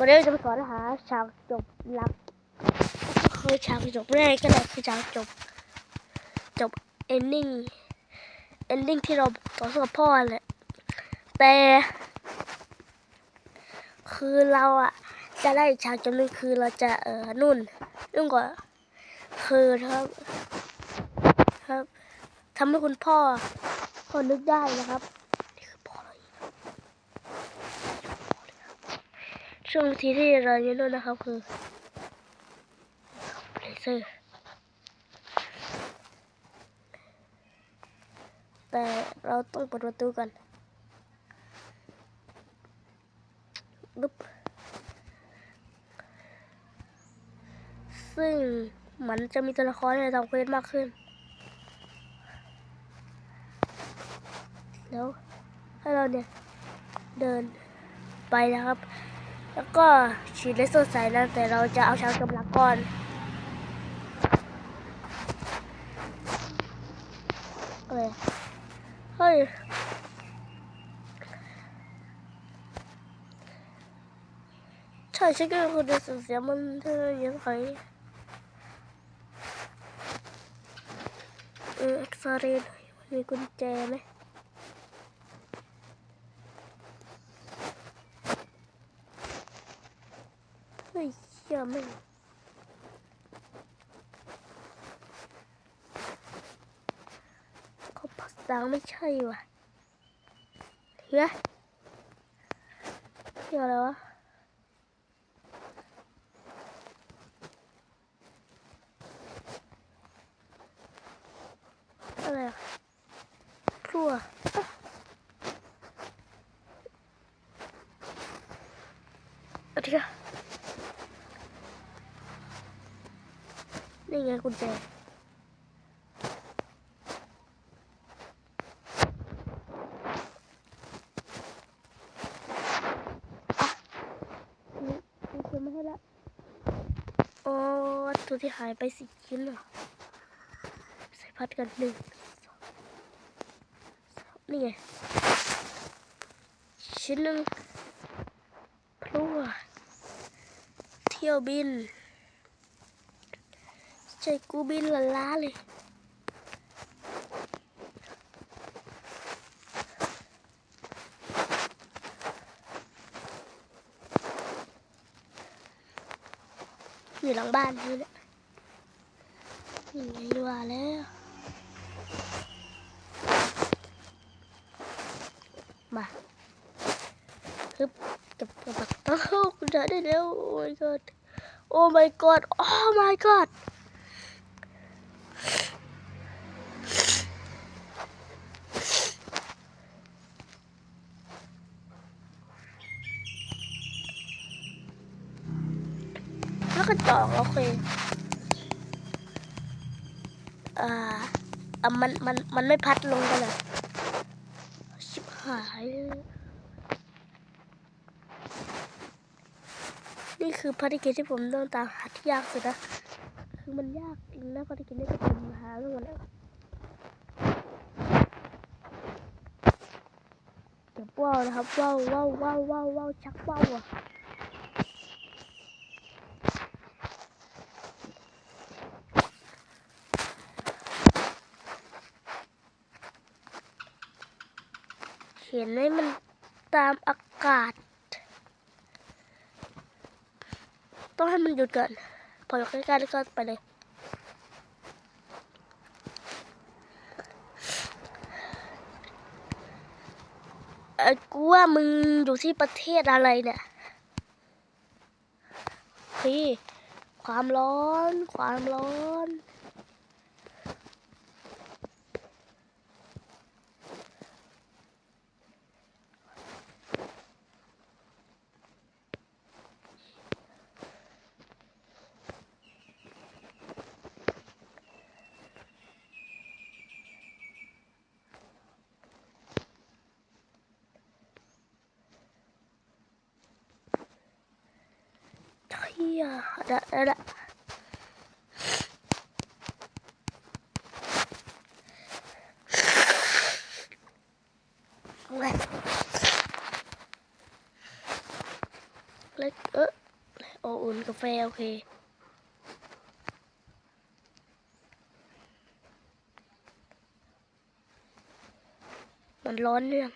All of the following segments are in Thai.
วันนี้จะมาสอนหาฉากจบลับก็คือฉากจบแรกก็แหละคือฉากจบ จบ ending ending ที่เราต่อสู้กับพ่อแหละแต่ คือเราอะจะได้ฉากจบนึงคือเราจะเออนุ่นนุ่นกว่าคือครับ ครับทำให้คุณพ่อพ่อนึกได้นะครับนี่คือพ่อเราเองครับ ช่วงที่ที่เราอยู่นู่นนะครับคือเลเซอร์แต่เราต้องเปิดประตูก่อนปึ๊บซึ่งมันจะมีตัวละครให้เราทำเควสมากขึ้น แล้วให้เราเนี่ย เดินไปนะครับ แล้วก็ฉีดเลเซอร์ใส่นะแต่เราจะเอาชาวกำลังก่อนเอ้ยเฮ้ยใช่ใช่ก็คือเดือดเสียมันเธอยังไงเออเอ็กซเรย์หน่อยมีกุญแจไหม เฮ้ย เชื่อไม่งเขาพัสดังไม่ใช่ว่ะเฮ้ยเกี่ยวอะไรวะอะไรอะครัวอะเอาทีละ นี่ไงกุญแจอะนี่นี่คือไม่ให้ละโอ้วัตถุที่หายไปสิชิ้นเหรอใส่พัดกันหนึ่งสองสามนี่ไง ชิ้นหนึ่งพลัวเที่ยวบิน ใจกูบินละล้าเลยอยู่หลังบ้านนี่แหละนี่ไงว่าแล้วมาฮึบจับกระปักเต้าคุณได้ได้แล้วโอ้ my god โอ้ my god โอ้ my god แล้วก็จอกโอเคอ่าอะมันมันมันไม่พัดลงกันเลยชิบหายนี่คือภารกิจที่ผมต้องตามหาที่ยากสุดนะ คือมันยากจริงนะภารกิจนี้ที่ผมหาเรื่องมันแล้วเก็บว่าวนะครับว่าวว่าวว่าวว่าวว่าวชักว่าวอะ เห็นไหมมันตามอากาศ ต้องให้มันหยุดก่อนพออยู่ใกล้ๆแล้วก็ไปเลยเอ้กูว่ามึงอยู่ที่ประเทศอะไรเนี่ยพี่ความร้อน ความร้อน เฮียได้ได้ได้เล็กเออโออุ่นกาแฟโอเคมันร้อนเรื่อง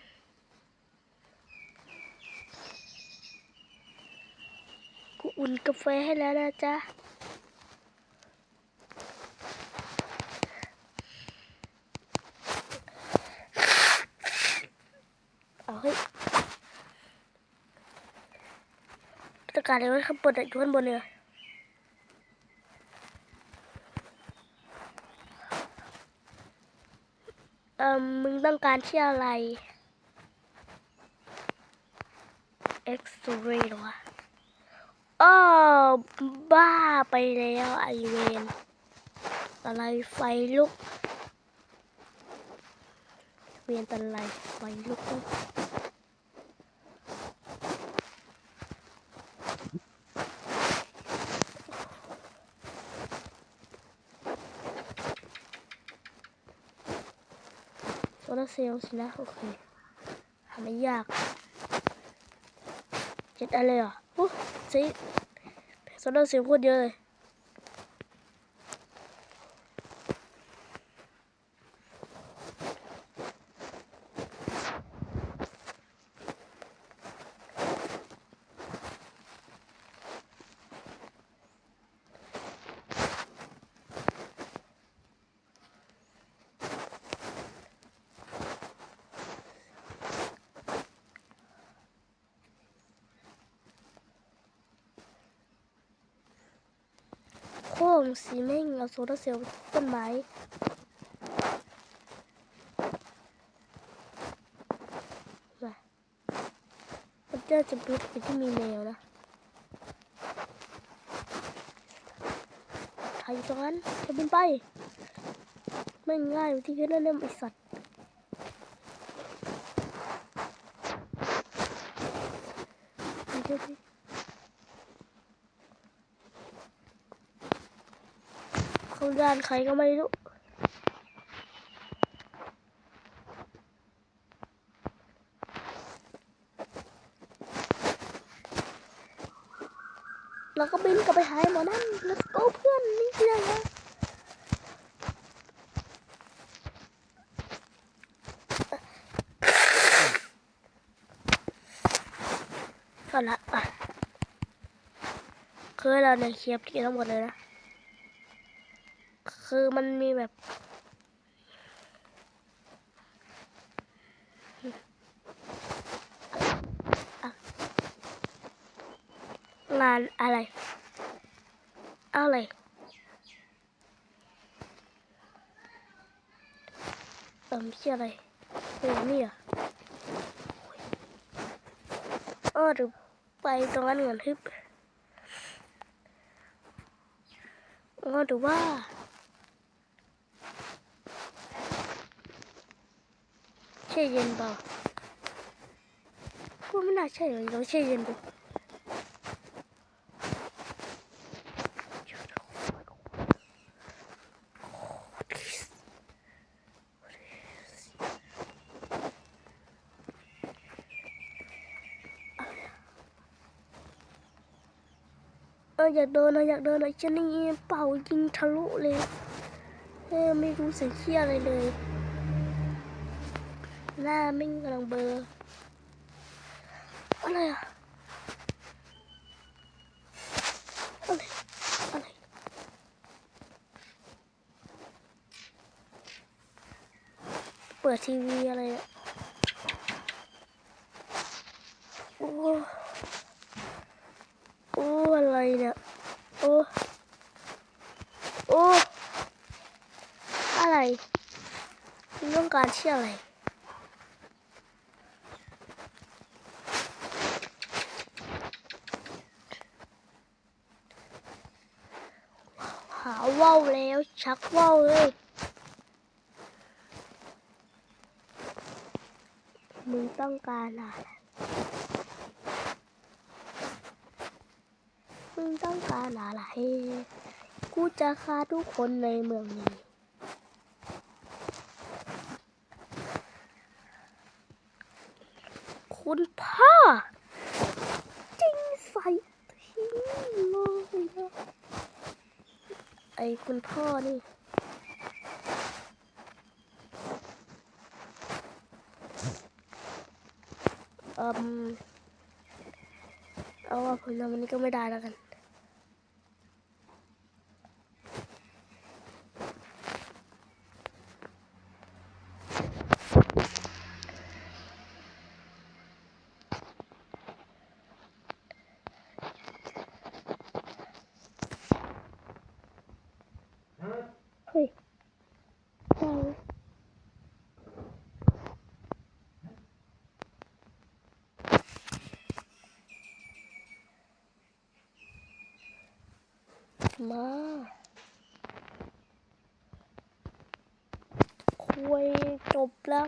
กู อุ่นกาแฟให้แล้วนะจ๊ะเอาเฮ้ยประกาศเลยว่าข้างบนอะอยู่ข้างบนเลยเอ่อมึงต้องการที่อะไร X-ray เหรอวะ ออบ้าไปแล้วไอเวนอะไรไฟลุก เวียนตันไรไฟลุกโซลาเซลล์สินะ โอเคทำไม่ยาก เจ็ดอะไรอะ ซิโซลาร์เซลล์โคตรเยอะเลย โค้งสีแม่งเอาโซลาเซลล์ต้นไม้มามันจะจะบิดไปที่มีแมวนะใครอยู่ตรงนั้นจะบินไป ไม่ง่ายที่คิดนั่นเนี่ยไอสัตว์มันจะ เขาด้านใครก็ไม่รู้เราก็บินกลับไปหาไอ้หมอนั่น let's go เพื่อนนี่คืออะไรนะก่อนละอะคือเราเนี่ยเคลียร์ที่ทั้งหมดเลยนะ คือมันมีแบบอะงานอะไร อะไรเอิมชื่ออะไรเออนี่อะเออหรือไปตรงนั้นเหมือนทึบเออหรือว่า แช่เย็นเปล่าก็ไม่น่าใช่เลยลองแช่เย็นดูเอออยากโดนนะอยากโดนนะจะนี่เป่ายิงทะลุเลยเออไม่รู้สียงเชี่ยอะไรเลย หน้าไม่งกำลังเบลอร์อะไรอะอะไรอะไรเปิดทีวีอะไรอะโอ้โอ้อะไรเนี่ยโอ้โอ้อะไรต้องการเชื่ออะไราว่าวแล้ว ชักว่าวเลย มึงต้องการอะไรมึงต้องการอะไรกูจะฆ่าทุกคนในเมืองนี้คุณพ่อ จริงใส่ คุณพ่อนี่เอืมเอาว่าผมทำวันนี้ก็ไม่ได้แล้วกัน มาคุยจบแล้ว